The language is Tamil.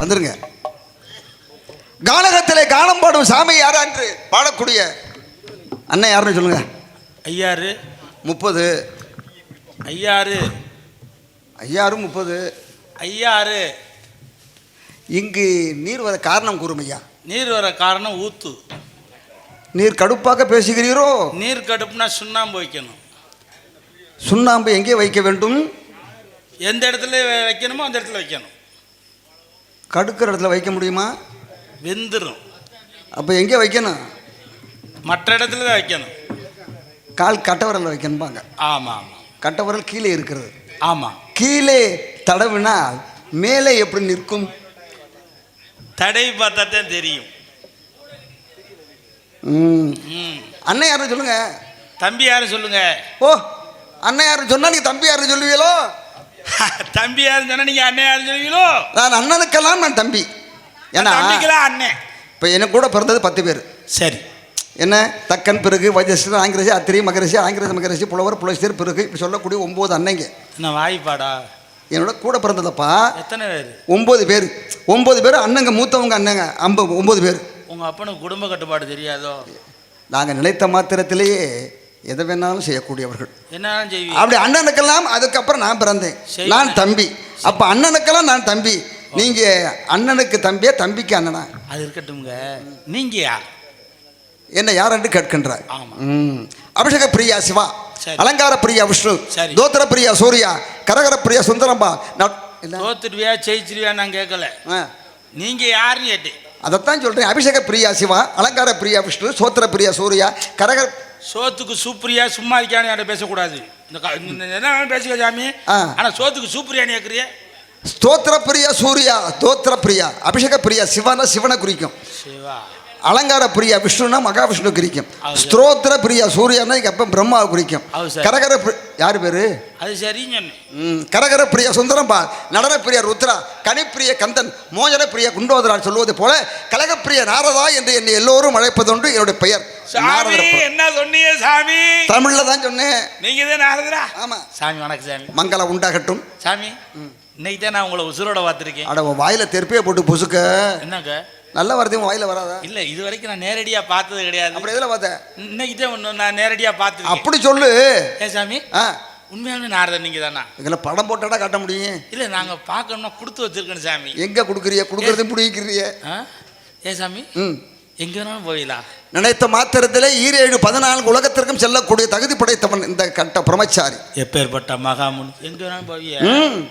வந்துருங்க. கானகத்திலே கானம் பாடும் சாமி யாரா என்று பாடக்கூடிய அண்ணன் யாருன்னு சொல்லுங்க. ஐயாறு. முப்பது. ஐயாறு. ஐயாறு முப்பது. ஐயாறு. இங்கு நீர் வர காரணம் கூறும் ஐயா. நீர் வர காரணம் ஊத்து. நீர் கடுப்பாக பேசுகிறீரோ? நீர் கடுப்புனா சுண்ணாம்பு வைக்கணும். சுண்ணாம்பு எங்கே வைக்க வேண்டும்? எந்த இடத்துல வைக்கணுமோ அந்த இடத்துல வைக்கணும். கடுக்கிற இடத்துல வைக்க முடியுமா? வெந்துடும் அப்போ எங்கே வைக்கணும்? மற்ற இடத்துல தான் வைக்கணும். கால் கட்டவரலில் வைக்கணும்பாங்க. ஆமாம் ஆமாம் கட்டவரல் கீழே இருக்கிறது. ஆமாம் கீழே தடவினால் மேலே எப்படி நிற்கும்? தடை பார்த்தா தான் தெரியும். ம். ம். அண்ணன் யாரும் சொல்லுங்க. தம்பி யாரும் சொல்லுங்க? ஓ அண்ணன் யாரும் சொன்னா நீங்க தம்பி யாரும் சொல்லுவீங்களோ? தம்பி யாரும் சொன்னா நீங்க அண்ணன் சொல்லுவீங்களோ? நான் அண்ணனுக்கெல்லாம் நான் தம்பி. ஏன்னா தம்பிக்கெல்லாம் அண்ணன் இப்போ எனக்கு கூட பிறந்தது பத்து பேர். சரி. என்ன? தக்கன் பிறகு வஜஸ்ரீ ஆங்கிரசி அத்திரி மகரிஷி ஆங்கிரசி மகரிஷி புலவர் புலஸ்தர் பிறகு இப்போ சொல்லக்கூடிய ஒம்பது அன்னைங்க. என்ன வாய்ப்பாடா என்னோட கூட பிறந்ததப்பா? எத்தனை பேர்? ஒம்பது பேர். ஒம்பது பேர் அண்ணங்க மூத்தவங்க அண்ணங்க. ஐம்ப ஒம்பது பேர். உங்க அப்பனுக்கு குடும்ப கட்டுப்பாடு தெரியாதோ? நாங்கள் நினைத்த மாத்திரத்திலேயே எதை வேணாலும் செய்யக்கூடியவர்கள். அப்படி அண்ணனுக்கெல்லாம் அதுக்கப்புறம் நான் பிறந்தேன். நான் தம்பி. அப்போ அண்ணனுக்கெல்லாம் நான் தம்பி. நீங்க அண்ணனுக்கு தம்பியா தம்பிக்கு அண்ணனா? அது இருக்கட்டும்ங்க. நீங்க யார்? என்ன யார் என்று கேட்கின்றார். அபிஷேக பிரியா சிவா. அலங்கார பிரியா விஷ்ணு. தோத்திர பிரியா சூர்யா கரகர பிரியா சுந்தரம்பா? தோத்துருவியா ஜெயிச்சிருவியா நான் கேட்கல. நீங்க யாருன்னு கேட்டேன். அதைத்தான் சொல்றேன். அபிஷேக பிரியா சிவா அலங்கார பிரியா விஷ்ணு சோத்திர பிரியா சூர்யா கரகர சோத்துக்கு சூப்பரியா சும்மா என்கிட்ட பேசக்கூடாது. இந்த என்ன பேசிக்க சாமி. ஆ. ஆனா சோத்துக்கு சூப்பரியான்னு கேட்குறிய ஸ்தோத்திர பிரியா சூர்யா தோத்திர பிரியா. அபிஷேக பிரியா சிவானா சிவனை குறிக்கும். சிவா. அலங்கார பிரியா விஷ்ணுனா மகாவிஷ்ணு குறிக்கும் சரி. ஸ்தோத்திர பிரியா சூர்யானா இங்க அப்ப பிரம்மாவை குறிக்கும். சரி. கரகர யார் பேரு? அது ம், கரகர பிரியா சுந்தரம்பா நடன பிரியா ருத்ரா கனிப்பிரிய கந்தன் மோஜன பிரிய குண்டோதரால் சொல்வது போல கலகப்பிரிய நாரதா என்று என்னை எல்லோரும் அழைப்பதுண்டு என்னுடைய பெயர். என்ன சொன்னீங்க சாமி? தமிழ்ல தான் சொன்னேன். நீங்க தான் நாரதரா? ஆமா. சாமி வணக்கம் சாமி. மங்களம் உண்டாகட்டும். சாமி. இன்னைக்கு தான் நான் உங்களை உசுரோட பார்த்துருக்கேன். அட உன் வாயில தெருப்பையை போட்டு புசுக்க. என்னங்க? நல்ல வருது உன் வாயில வராதா? இல்ல இது வரைக்கும் நான் நேரடியா பார்த்தது கிடையாது. அப்படி எதுல பார்த்த? இன்னைக்கு தான் ஒண்ணு நான் நேரடியா பார்த்துருக்கேன். அப்படி சொல்லு. ஏன் சாமி ஆ. உண்மையாலுமே நாரதன் நீங்க தானா? இதுல படம் போட்டாடா காட்ட முடியும். இல்ல நாங்க பார்க்கணும்னா கொடுத்து வச்சிருக்கணும் சாமி. எங்க கொடுக்குறிய? கொடுக்கறதையும் பிடிக்கிறிய? ஏன் சாமி ம். எங்க வேணாலும் போயிடலாம் நினைத்த மாத்திரத்திலே ஈரேழு பதினான்கு உலகத்திற்கும் செல்லக்கூடிய தகுதி படைத்தவன் இந்த கட்ட பிரம்மச்சாரி. எப்பேற்பட்ட மகாமுன் எங்க வேணாலும் போவிய?